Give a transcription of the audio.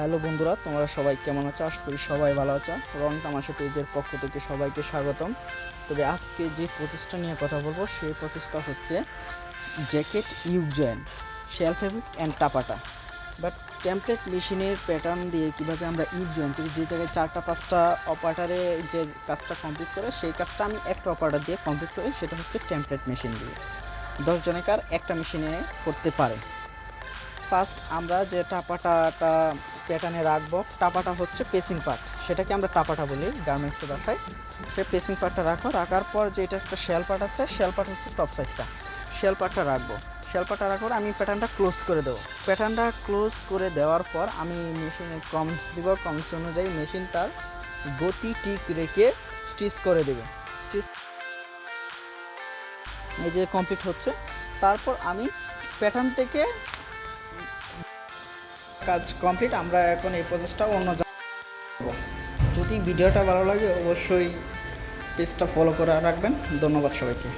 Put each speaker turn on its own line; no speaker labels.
Hello বন্ধুরা, তোমরা সবাই কেমন আছো? আশা করি সবাই ভালো আছো। রং তামাশা পেজের পক্ষ থেকে সবাইকে স্বাগতম। তবে আজকে যে প্রচেষ্টা নিয়ে কথা বলব, সেই প্রচেষ্টা হচ্ছে jacket you join shell fabric and টাপাটা but template মেশিনের প্যাটার্ন দিয়ে কীভাবে আমরা ইউ জয়েন করি, যে জায়গায় চারটা, পাঁচটা অপারেটারে যে কাজটা কমপ্লিট করে, সেই কাজটা আমি একটা অপারেটার দিয়ে কমপ্লিট করি, সেটা হচ্ছে টেমপ্লেট মেশিন দিয়ে। দশ জনেকার একটা মেশিনে করতে পারে। ফার্স্ট আমরা যে টাপাটাটা প্যাটার্নে রাখব। টাপাটা হচ্ছে পেসিং পার্ট। সেটাকে আমরা টাপাটা বলি গার্মেন্টসের ভাষায়। সে পেসিং পার্টটা রাখো রাখার পর যে এটা একটা শেল পার্ট আছে, শেল পার্ট হচ্ছে টপ সাইডটা। শেল পার্টটা রাখব। শেল পার্টটা রাখার পর আমি প্যাটার্নটা ক্লোজ করে দেবো। প্যাটার্নটা ক্লোজ করে দেওয়ার পর আমি মেশিনে কমস দিব। কমস অনুযায়ী মেশিন তার গতি ঠিক রেখে স্টিচ করে দেবে। স্টিচ এই যে কমপ্লিট হচ্ছে। তারপর আমি প্যাটার্ন থেকে কাজ কমপ্লিট আমরা এখন এই প্রসেসটা অন্য যদি ভিডিওটা ভালো লাগে, অবশ্যই পেজটা ফলো করে রাখবেন। ধন্যবাদ সবাইকে।